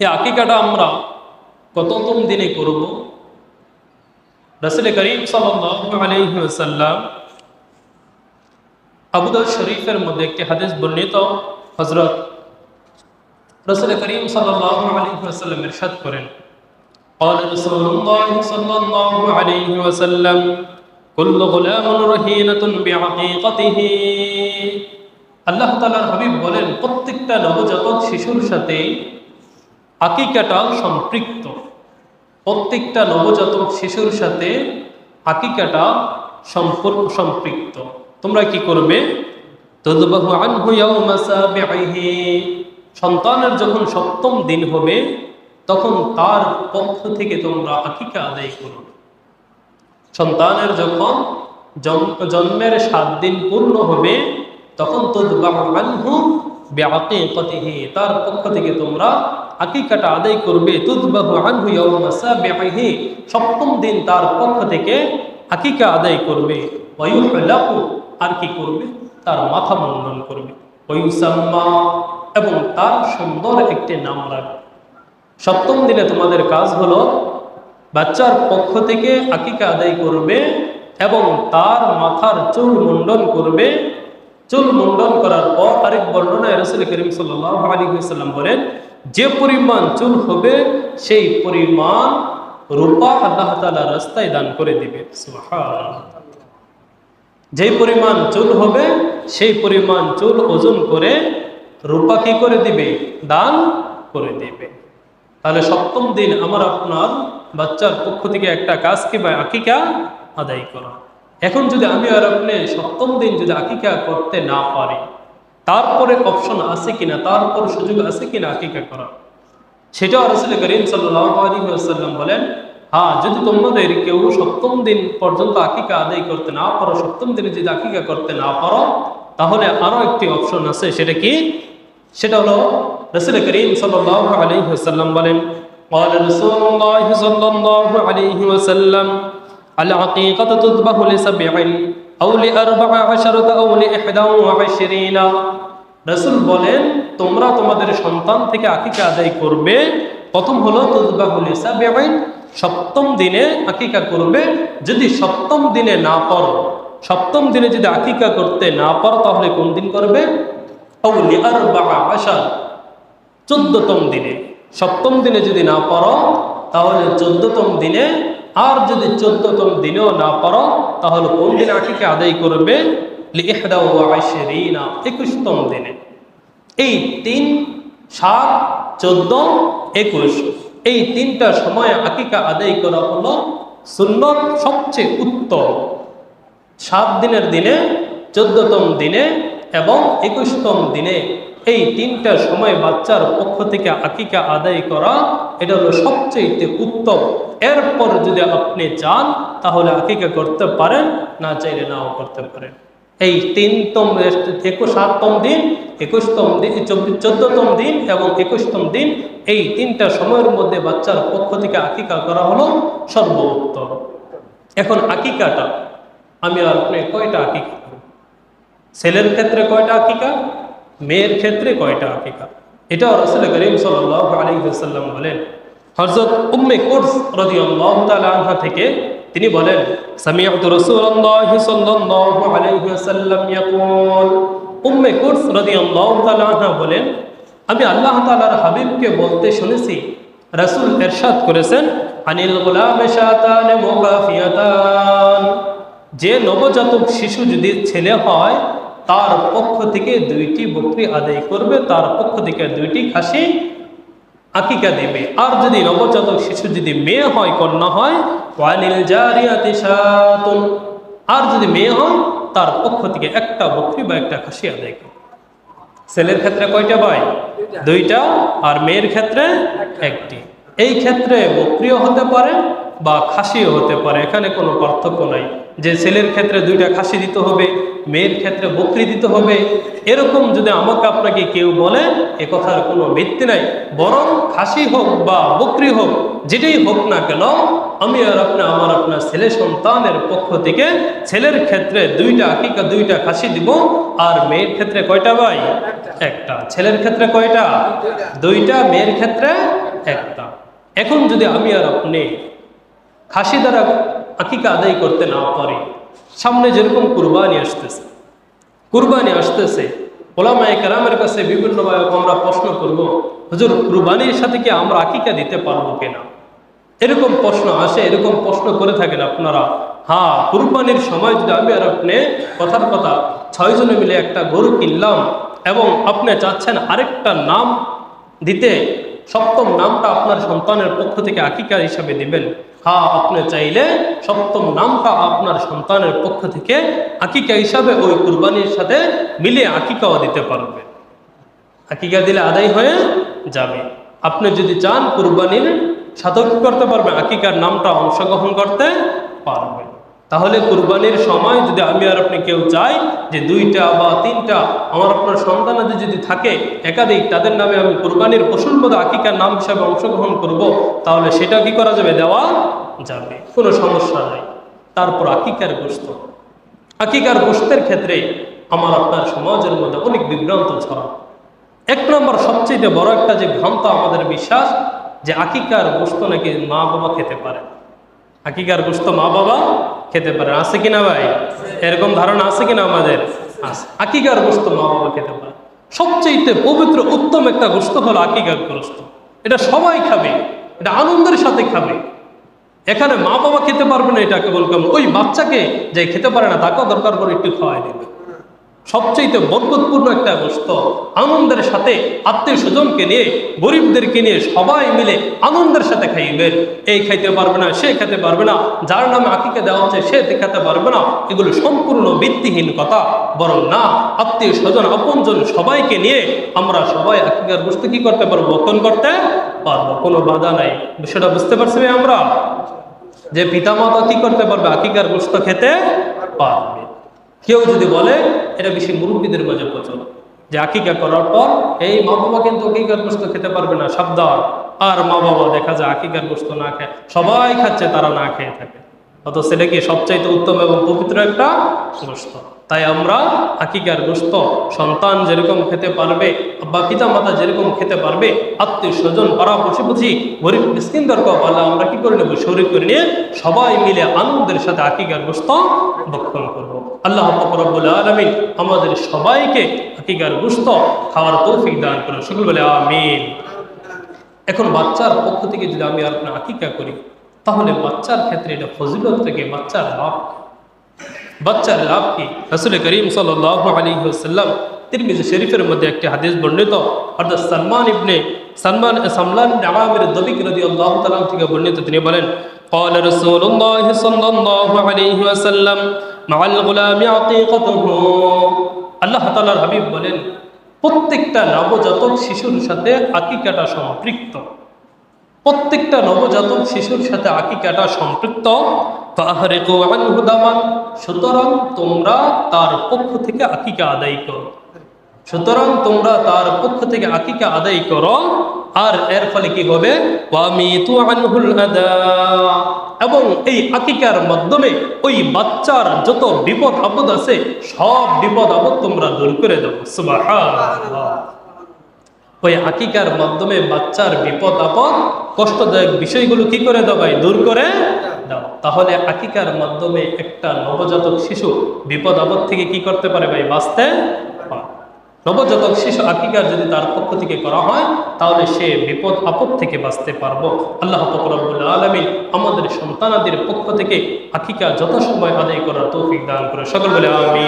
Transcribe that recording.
এই আকিকাটা আমরা কততম দিনে করব রসুল করিম সাল্লাম আবুদাল শরীফের মধ্যে একটি হাদিস বর্ণিত হজরত রসুল করিম সাল্লাম ইরশাদ করেন قال رسول الله صلى الله عليه وسلم كل غلام رهينة بعقيقته আল্লাহ তালার হাবিব বলেন প্রত্যেকটা নবজাতক শিশুর সাথে আকিকাটা সম্পৃক্ত। প্রত্যেকটা নবজাতক শিশুর সাথে আকিকাটা সম্পর্ক সম্পৃক্ত। তোমরা কি করবে? সন্তানের যখন সপ্তম দিন হবে, তখন তার পক্ষ থেকে তোমরা আকিকা আদায় করবে। সন্তানের যখন জন্মের সাত দিন পূর্ণ হবে, তখন বিআকিকাতিহি তার পক্ষ থেকে তোমরা আকিকাটা আদায় করবে। সপ্তম দিন তার পক্ষ থেকে আকিকা আদায় করবে। আর কি করবে? তার মাথা মুন্ডন করবে। এবং তার সুন্দর একটি নাম রাখবে। সপ্তম দিনে তোমাদের কাজ হলো, বাচ্চার পক্ষ থেকে আকিকা আদায় করবে, এবং তার মাথার চুল মুন্ডন করবে। চুল মুন্ডন করার পর আরেক বর্ণনায় রসুল করিম সাল্লাম বলেন যে পরিমাণ চুল হবে, সেই পরিমাণ রূপা আল্লাহ তালা রাস্তায় দান করে দিবে। যে পরিমাণ চুল হবে, সেই পরিমাণ চুল ওজন করে রূপা কি করে দিবে? দান করে দিবে। তাহলে সপ্তম দিন আমার আপনার বাচ্চার পক্ষ থেকে একটা কাজ কি বা আকিকা আদায় করা। এখন যদি আমি আর আপনি সপ্তম দিন যদি আকিকা করতে না পারি তারপরে অপশন আছে কিনা তারপর সুযোগ আছে কিনা আকিকা করা সেটাও রসুল করিম সাল্লাম বলেন হ্যাঁ যদি তোমাদের কেউ সপ্তম দিন পর্যন্ত আকিকা আদায় করতে না পারো সপ্তম দিনে যদি আকিকা করতে না পারো তাহলে আরো একটি অপশন আছে সেটা কি সেটা হলো রসুল করিম সাল্লাম বলেন قال رسول الله صلى الله عليه وسلم العقيقة تذبح لسبع أو لأربع عشرة أو لإحدى وعشرين রসুল বলেন তোমরা তোমাদের সন্তান থেকে আকিকা আদায় করবে প্রথম হলো তুদবাহুল ইসাবিআইন সপ্তম দিনে আকিকা করবে যদি সপ্তম দিনে না পারো সপ্তম দিনে যদি আকিকা করতে না পারো তাহলে কোন দিন করবে আউলি আরবাআ আশার চোদ্দতম দিনে সপ্তম দিনে যদি না পারো তাহলে চোদ্দতম দিনে আর যদি চোদ্দতম দিনেও না পারো, তাহলে কোন দিন আকিকে আদায় করবে? একুশতম দিনে। এই তিন, সাত, চোদ্দ, একুশ, এই তিনটা সময় আকিকা আদায় করা হলো সুন্নত সবচেয়ে উত্তম। সাত দিনের দিনে, চোদ্দতম দিনে এবং একুশতম দিনে এই তিনটা সময় বাচ্চার পক্ষ থেকে আকিকা আদায় করা, এটা হলো সবচেয়ে উত্তম। এরপর যদি আপনি চান তাহলে আকিকা করতে পারেন, না চাইলে নাও করতে পারেন। এই তিনতম একুশ সাততম দিন, একুশতম দিন চোদ্দতম দিন এবং একুশতম দিন, এই তিনটা সময়ের মধ্যে বাচ্চার পক্ষ থেকে আকিকা করা হলো সর্বোত্তম। এখন আকিকাটা, আমি আর আপনি কয়টা আকিকা ছেলের ক্ষেত্রে কয়টা আকিকা? মেয়ের ক্ষেত্রে কয়টা আকিকা? এটাও রসুল করিম সাল্লাহ আলাইসাল্লাম বলেন। হজরত উম্মে কোর্স তাআলা আনহা থেকে তিনি বলেন, সামিআতু রাসূলুল্লাহি সাল্লাল্লাহু আলাইহি ওয়াসাল্লাম উম্মে কোর্স রাদিয়াল্লাহু তাআলা আনহা বলেন, আমি আল্লাহ তাআলার হাবিবকে বলতে শুনেছি। রাসূল ইরশাদ করেছেন, আনিল গুলামে শাতান মুকাফিয়াতান। যে নবজাতক শিশু যদি ছেলে হয় তার পক্ষ থেকে দুইটি বকরি আদায় করবে, তার পক্ষ থেকে দুইটি খাসি আকিকা দেবে। আর যদি নবজাতক শিশু যদি মেয়ে হয়, কন্যা হয় আর যদি মেয়ে হয়, তার পক্ষ থেকে একটা বকরি বা একটা খাসি আদায় করবে। ছেলের ক্ষেত্রে কয়টা ভাই? দুইটা। আর মেয়ের ক্ষেত্রে একটি। এই ক্ষেত্রে বকরিও হতে পারে বা খাসিও হতে পারে, এখানে কোনো পার্থক্য নাই। যে ছেলের ক্ষেত্রে দুইটা খাসি দিতে হবে, মেয়ের ক্ষেত্রে বকরি দিতে হবে, এরকম যদি আমাকে আপনাকে কেউ বলে, এ কথার কোনো ভিত্তি নাই। বরং খাসি হোক বা বকরি হোক, যেটাই হোক না কেন, আমি আর আপনি, আমার আপনার ছেলে সন্তানের পক্ষ থেকে ছেলের ক্ষেত্রে দুইটা, আকিকা দুইটা খাসি দিব, আর মেয়ের ক্ষেত্রে কয়টা ভাই? একটা। ছেলের ক্ষেত্রে কয়টা? দুইটা, মেয়ের ক্ষেত্রে একটা। এখন যদি আমি আর আপনি খাসি দ্বারা আকিকা আদায় করতে না পারি। সামনে যেরকম কুরবানি আসতেছে কুরবানি আসতেছে, ওলামায় কেরামের কাছে বিভিন্নভাবে আমরা প্রশ্ন করব, হুজুর, কুরবানির সাথে কি আমরা আকিকা দিতে পারব কিনা? এরকম প্রশ্ন আসে, এরকম প্রশ্ন করে থাকেন আপনারা। হ্যাঁ কুরবানির সময় যদি আমি আর আপনি কথার কথা ছয়জনে মিলে একটা গরু কিনলাম এবং আপনি চাচ্ছেন আরেকটা নাম দিতে, সপ্তম নামটা আপনার সন্তানের পক্ষ থেকে আকিকা হিসাবে দিবেন হ্যাঁ আপনি চাইলে সপ্তম নামটা আপনার সন্তানের পক্ষ থেকে আকিকা হিসাবে ওই কুরবানির সাথে মিলে আকিকাও দিতে পারবে। আকিকা দিলে আদায় হয়ে যাবে। আপনি যদি চান কুরবানির সাধক করতে পারবে আকিকার নামটা অংশগ্রহণ করতে পারবেন। তাহলে কুরবানির সময় যদি আমি আর আপনি কেউ চাই যে দুইটা বা তিনটা, আমার আপনার সন্তানাদি যদি থাকে, একাধিক তাদের নামে আমি কুরবানির পশুর মধ্যে আকিকার নাম হিসাবে অংশগ্রহণ করব, তাহলে সেটা কি করা যাবে? দেওয়া যাবে। কোনো সমস্যা নাই। তারপর আকিকার গোস্ত। আকিকার গোস্তের ক্ষেত্রে আমার আপনার সমাজের মধ্যে অনেক বিভ্রান্ত ছড়া। এক নম্বর, সবচেয়ে বড় একটা যে ভ্রান্ত আমাদের বিশ্বাস, যে আকিকার গোস্ত নাকি মা বাবা খেতে পারে। আকিকার গোস্ত মা বাবা খেতে পারে। আছে কিনা ভাই? এরকম ধারণা আছে কিনা আমাদের? আছে। আকিকার গোস্ত মা বাবা খেতে পারে। সবচেয়ে পবিত্র, উত্তম একটা গোস্ত হলো আকিকার গোস্ত। এটা সবাই খাবে। এটা আনন্দের সাথে খাবে। এখানে মা বাবা খেতে পারবে না এটা কেবল ওই বাচ্চাকে যে খেতে পারে না, তাকেও দরকার করে একটু খাওয়াই দেবে। সবচেয়ে বরকতপূর্ণ একটা গোস্ত। আনন্দের সাথে আত্মীয় স্বজনকে নিয়ে, গরিবদেরকে নিয়ে সবাই মিলে আনন্দের সাথে খাইবেন এই খাইতে পারবে না, সে খেতে পারবে না, যার নামে আকিকে দেওয়া হচ্ছে সে খেতে পারবে না। এগুলো সম্পূর্ণ ভিত্তিহীন কথা। বরং না, আত্মীয় স্বজন, আপনজন সবাইকে নিয়ে আমরা সবাই আকিকার গোস্ত কি করতে পারব? বক্ষণ করতে পারব। কোনো বাধা নাই। বিষয়টা বুঝতে পারছি আমরা? যে পিতামাতা কি করতে পারবে? আকিকার গোস্ত খেতে পারবে। কেউ যদি বলে, এটা বেশি মুরব্বীদের মাঝে প্রচলন যে আকিকা করার পর, এই মা বাবা কিন্তু আকিকার গোস্ত খেতে পারবে না, সাবধান। আর মা বাবা, দেখা যায় আকিকার গোস্ত না খায়, সবাই খাচ্ছে, তারা না খেয়ে থাকে। অত সেটা কি সবচাইতে উত্তম এবং পবিত্র একটা গোস্ত? তাই আমরা আকিকার গোস্ত, সন্তান যেরকম খেতে পারবে বা পিতা মাতা যেরকম খেতে পারবে আত্মীয় স্বজন পাড়া পশুপতি, গরিব মিসকিন দরকার পারলে আমরা কি করে নেব? শরীর করে নিয়ে সবাই মিলে আনন্দের সাথে আকিকার গোস্ত ভক্ষণ করব। আল্লাহ ফকরবুল আলমিন আমাদের সবাইকে আকিকার গোস্ত খাওয়ার তৌফিক দান করুন সকল বলে আমিন এখন বাচ্চার পক্ষ থেকে যদি আমি আর আপনার আকিকা করি তাহলে বাচ্চার ক্ষেত্রে এটা ফজিলত থেকে বাচ্চার লাভ বাচ্চার লাভ কি রসুল করিম সাল্লাহ আলী সাল্লাম তিরমিজি শরীফের মধ্যে একটি হাদিস বর্ণিত অর্থাৎ সালমান ইবনে সালমান সামলান আমির দবিক রদি আল্লাহ তালাম থেকে বর্ণিত তিনি বলেন قال رسول الله صلى الله عليه وسلم مع الغلام عقيقته আল্লাহ তালার হাবিব বলেন, প্রত্যেকটা নবজাতক শিশুর সাথে আকিকাটা সম্পৃক্ত। প্রত্যেকটা নবজাতক শিশুর সাথে আকিকাটা সম্পৃক্ত। সুতরাং তোমরা তার পক্ষ থেকে আকিকা আদায় করো। সুতরাং তোমরা তার পক্ষ থেকে আকিকা আদায় করো, আর এর ফলে কি হবে? এবং এই আকিকার মাধ্যমে ওই বাচ্চার যত বিপদ আপদ আছে, সব বিপদ আপদ তোমরা দূর করে দেবো ওই আকিকার মাধ্যমে বাচ্চার বিপদ আপদ, কষ্টদায়ক বিষয়গুলো কি করে দাও ভাই? দূর করে দাও। তাহলে আকিকার মাধ্যমে একটা নবজাতক শিশু বিপদ আপদ থেকে কি করতে পারে ভাই? বাঁচতে। নবজাতক শিশু আকিকার যদি তার পক্ষ থেকে করা হয়, তাহলে সে বিপদ আপদ থেকে বাঁচতে পারব। আল্লাহ ফকরবুল আলমী আমাদের সন্তানাদের পক্ষ থেকে আকিকা যথাসময় আদায় করার তৌফিক দান করে সকল বলে আমি